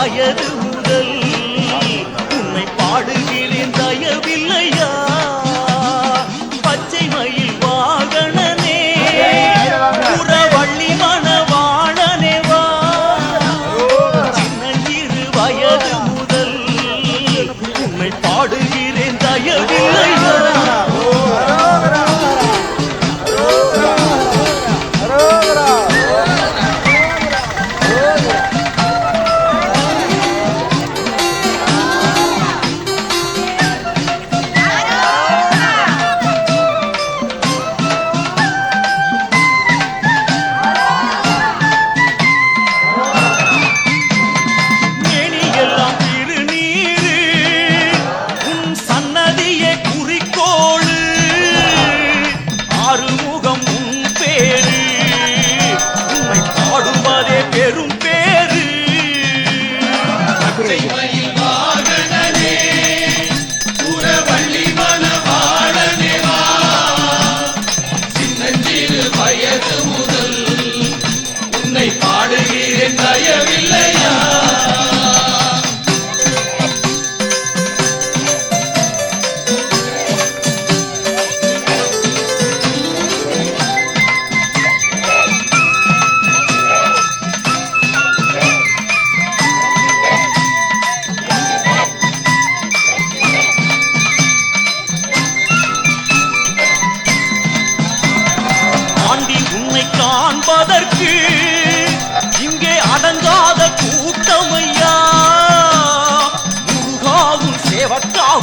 தாயது முதல். உன்னை பாடுக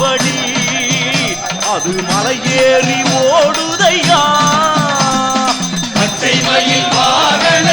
சேவக்காவடி அது மலையேறி ஓடுதையா? பச்சை மயில் வாகன